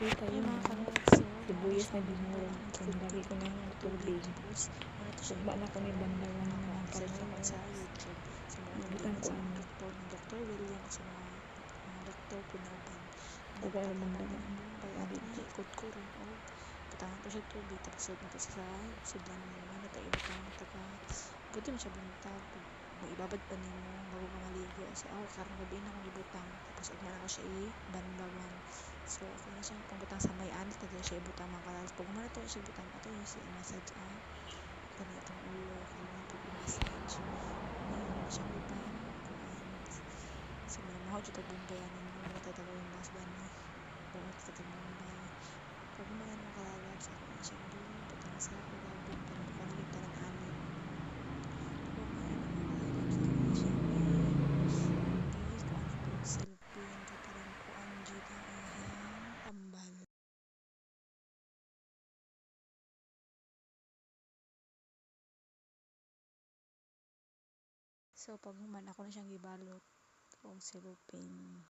Nakita Ay, yun. mga Sibuyas na mga binurog. siya, Kung nilagay ko ng tubig. Tapos, ano to siya, Ugba na ko ni bandawan ng mga naman sa. Sa mga Nabutan ko sa ang- doktor, ng Dr. William, sa mga mga doktor pinauban. Ugba na bandawan. Bombay, at naikot ko rin. Oh, putangan ko siya tubig. Tapos, na sa sudlan mo. Ano tayo, ibutang mo taga. Buti mo siya buntag. May ibabad pa nimo bago ka maligo. So, ako, karang gabi na akong ibutang. Tapos, ugma na ko siya i-bandawan. Na siya pambutang sa may anit. Tapos, siya ibutang mga kalas. Pag umana to siya ibutang. Ato yung si massage ah. Kani itong ulo. Kani po i-massage. Ngayon na siya ibutang. So, may mahal dito bumbayan. Ano mga tatagawin mas ba ni? Bawat tatagawin pag mga ano kalalab sa ako na siya doon, putang sa ako labong para makalimutan ng anin. Pag mga ano kalalab sa ako na siya Hindi ko ano kung silpin, katarin ko ang jita ihang tambal. So, pag human ako na siyang gibalot, kung silupin.